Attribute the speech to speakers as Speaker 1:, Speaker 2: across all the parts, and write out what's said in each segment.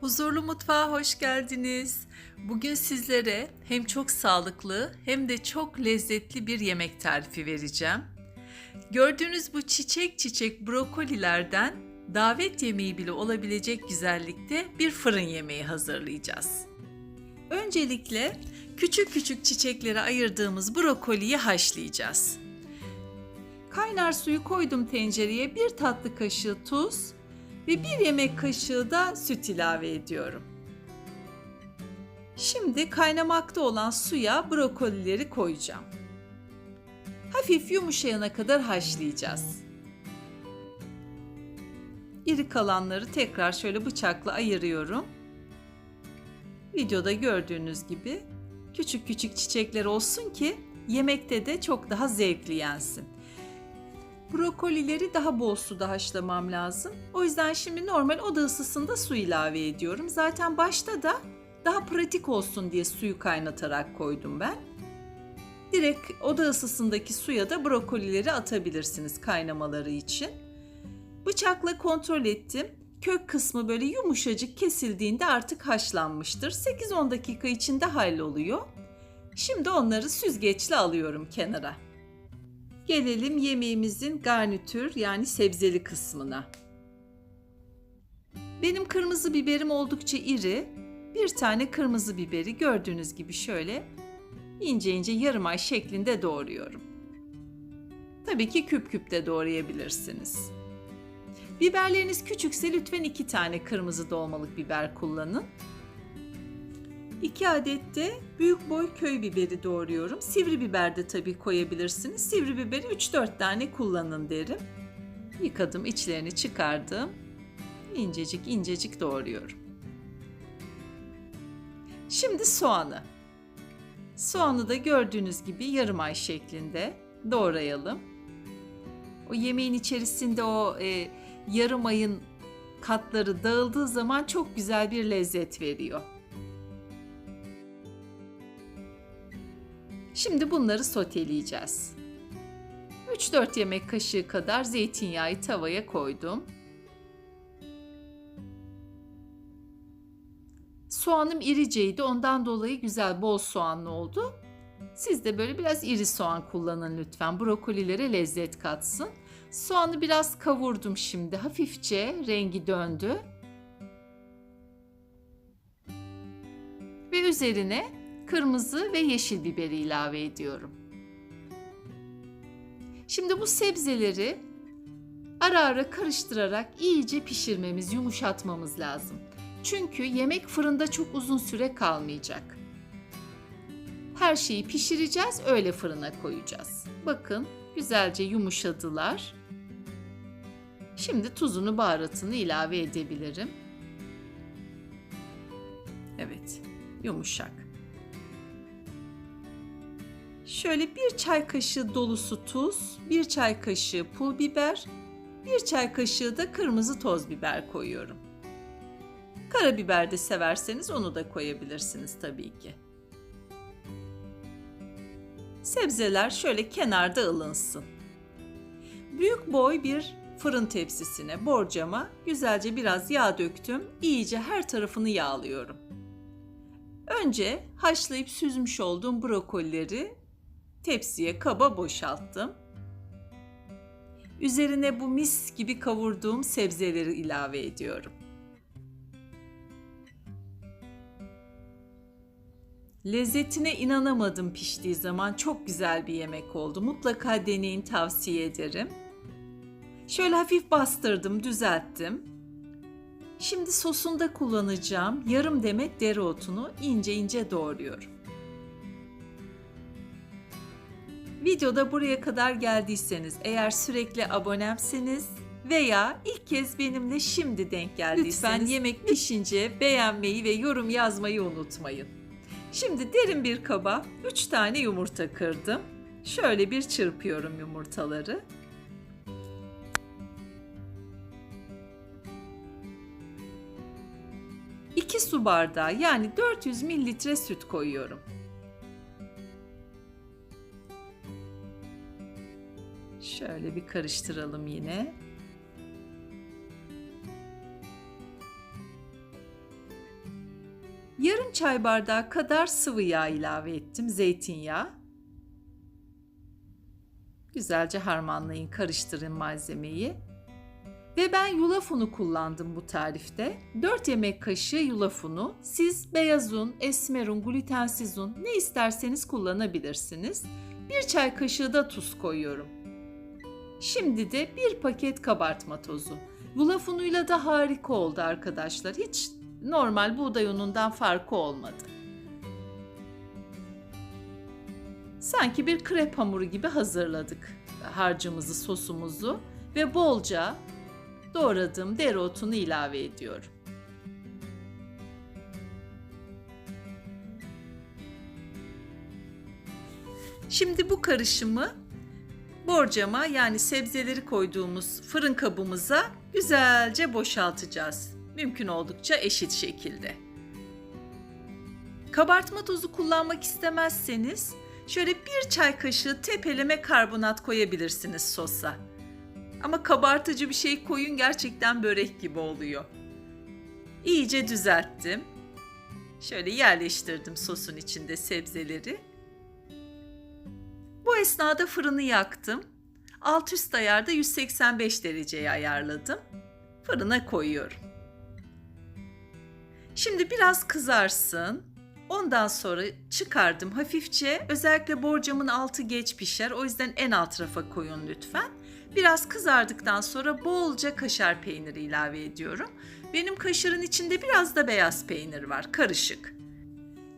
Speaker 1: Huzurlu Mutfağa hoş geldiniz. Bugün sizlere hem çok sağlıklı hem de çok lezzetli bir yemek tarifi vereceğim. Gördüğünüz bu çiçek çiçek brokolilerden davet yemeği bile olabilecek güzellikte bir fırın yemeği hazırlayacağız. Öncelikle küçük küçük çiçeklere ayırdığımız brokoliyi haşlayacağız. Kaynar suyu koydum tencereye bir tatlı kaşığı tuz ve bir yemek kaşığı da süt ilave ediyorum. Şimdi kaynamakta olan suya brokolileri koyacağım. Hafif yumuşayana kadar haşlayacağız. İri kalanları tekrar şöyle bıçakla ayırıyorum. Videoda gördüğünüz gibi küçük küçük çiçekler olsun ki yemekte de çok daha zevkli yensin. Brokolileri daha bol suda haşlamam lazım. O yüzden şimdi normal oda ısısında su ilave ediyorum. Zaten başta da daha pratik olsun diye suyu kaynatarak koydum ben. Direkt oda ısısındaki suya da brokolileri atabilirsiniz kaynamaları için. Bıçakla kontrol ettim. Kök kısmı böyle yumuşacık kesildiğinde artık haşlanmıştır. 8-10 dakika içinde halloluyor. Şimdi onları süzgeçle alıyorum kenara. Gelelim yemeğimizin garnitür yani sebzeli kısmına. Benim kırmızı biberim oldukça iri. Bir tane kırmızı biberi gördüğünüz gibi şöyle ince ince yarım ay şeklinde doğruyorum. Tabii ki küp küp de doğrayabilirsiniz. Biberleriniz küçükse lütfen iki tane kırmızı dolmalık biber kullanın. 2 adet de büyük boy köy biberi doğruyorum. Sivri biber de tabii koyabilirsiniz. Sivri biberi 3-4 tane kullanın derim. Yıkadım, içlerini çıkardım. İncecik incecik doğruyorum. Şimdi soğanı. Soğanı da gördüğünüz gibi yarım ay şeklinde doğrayalım. O yemeğin içerisinde o e, yarım ayın katları dağıldığı zaman çok güzel bir lezzet veriyor. Şimdi bunları soteleyeceğiz. 3-4 yemek kaşığı kadar zeytinyağı tavaya koydum. Soğanım iriceydi ondan dolayı güzel bol soğanlı oldu. Siz de böyle biraz iri soğan kullanın lütfen. Brokolilere lezzet katsın. Soğanı biraz kavurdum şimdi. Hafifçe rengi döndü. Ve üzerine kırmızı ve yeşil biberi ilave ediyorum. Şimdi bu sebzeleri ara ara karıştırarak iyice pişirmemiz, yumuşatmamız lazım. Çünkü yemek fırında çok uzun süre kalmayacak. Her şeyi pişireceğiz, öyle fırına koyacağız. Bakın güzelce yumuşadılar. Şimdi tuzunu, baharatını ilave edebilirim. Evet, yumuşak. Şöyle bir çay kaşığı dolusu tuz, bir çay kaşığı pul biber, bir çay kaşığı da kırmızı toz biber koyuyorum. Karabiber de severseniz onu da koyabilirsiniz tabii ki. Sebzeler şöyle kenarda ılınsın. Büyük boy bir fırın tepsisine, borcama güzelce biraz yağ döktüm. İyice her tarafını yağlıyorum. Önce haşlayıp süzmüş olduğum brokolileri tepsiye kaba boşalttım. Üzerine bu mis gibi kavurduğum sebzeleri ilave ediyorum. Lezzetine inanamadım piştiği zaman çok güzel bir yemek oldu. Mutlaka deneyin tavsiye ederim. Şöyle hafif bastırdım, düzelttim. Şimdi sosunda kullanacağım yarım demet dereotunu ince ince doğruyorum. Videoda buraya kadar geldiyseniz eğer sürekli abonemseniz veya ilk kez benimle şimdi denk geldiyseniz lütfen yemek pişince beğenmeyi ve yorum yazmayı unutmayın. Şimdi derin bir kaba 3 tane yumurta kırdım. Şöyle bir çırpıyorum yumurtaları. İki su bardağı yani 400 mililitre süt koyuyorum. Şöyle bir karıştıralım yine. Yarım çay bardağı kadar sıvı yağ ilave ettim, zeytinyağı. Güzelce harmanlayın, karıştırın malzemeyi. Ve ben yulaf unu kullandım bu tarifte. 4 yemek kaşığı yulaf unu. Siz beyaz un, esmer un, glutensiz un ne isterseniz kullanabilirsiniz. 1 çay kaşığı da tuz koyuyorum. Şimdi de bir paket kabartma tozu. Yulaf unuyla da harika oldu arkadaşlar. Hiç normal buğday unundan farkı olmadı. Sanki bir krep hamuru gibi hazırladık harcımızı, sosumuzu ve bolca doğradığım dereotunu ilave ediyorum. Şimdi bu karışımı borcama yani sebzeleri koyduğumuz fırın kabımıza güzelce boşaltacağız. Mümkün oldukça eşit şekilde. Kabartma tozu kullanmak istemezseniz şöyle bir çay kaşığı tepeleme karbonat koyabilirsiniz sosa. Ama kabartıcı bir şey koyun gerçekten börek gibi oluyor. İyice düzelttim. Şöyle yerleştirdim sosun içinde sebzeleri. Bu esnada fırını yaktım. Alt üst ayarda 185 dereceye ayarladım. Fırına koyuyorum. Şimdi biraz kızarsın. Ondan sonra çıkardım hafifçe. Özellikle borcamın altı geç pişer. O yüzden en alt rafa koyun lütfen. Biraz kızardıktan sonra bolca kaşar peyniri ilave ediyorum. Benim kaşarın içinde biraz da beyaz peynir var, karışık.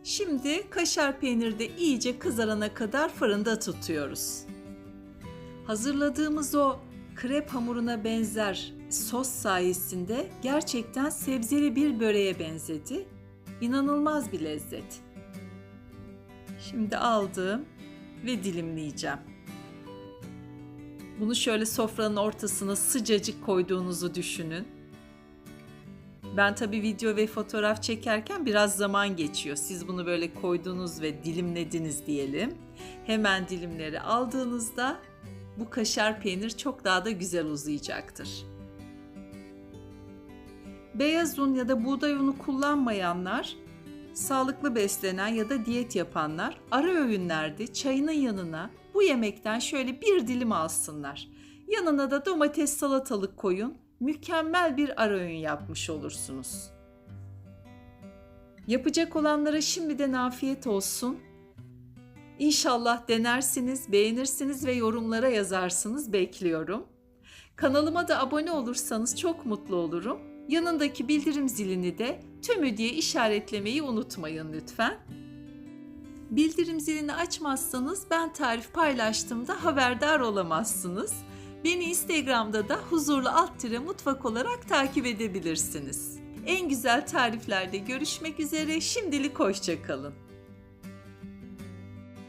Speaker 1: Şimdi kaşar peyniri de iyice kızarana kadar fırında tutuyoruz. Hazırladığımız o krep hamuruna benzer sos sayesinde gerçekten sebzeli bir böreğe benzedi. İnanılmaz bir lezzet. Şimdi aldım ve dilimleyeceğim. Bunu şöyle sofranın ortasına sıcacık koyduğunuzu düşünün. Ben tabii video ve fotoğraf çekerken biraz zaman geçiyor. Siz bunu böyle koydunuz ve dilimlediniz diyelim. Hemen dilimleri aldığınızda bu kaşar peynir çok daha da güzel uzayacaktır. Beyaz un ya da buğday unu kullanmayanlar, sağlıklı beslenen ya da diyet yapanlar ara öğünlerde çayının yanına bu yemekten şöyle bir dilim alsınlar. Yanına da domates salatalık koyun. Mükemmel bir ara öğün yapmış olursunuz. Yapacak olanlara şimdiden afiyet olsun. İnşallah denersiniz, beğenirsiniz ve yorumlara yazarsınız. Bekliyorum. Kanalıma da abone olursanız çok mutlu olurum. Yanındaki bildirim zilini de tümü diye işaretlemeyi unutmayın lütfen. Bildirim zilini açmazsanız ben tarif paylaştığımda haberdar olamazsınız. Beni Instagram'da da huzurlu alt tire mutfak olarak takip edebilirsiniz. En güzel tariflerde görüşmek üzere. Şimdilik hoşçakalın.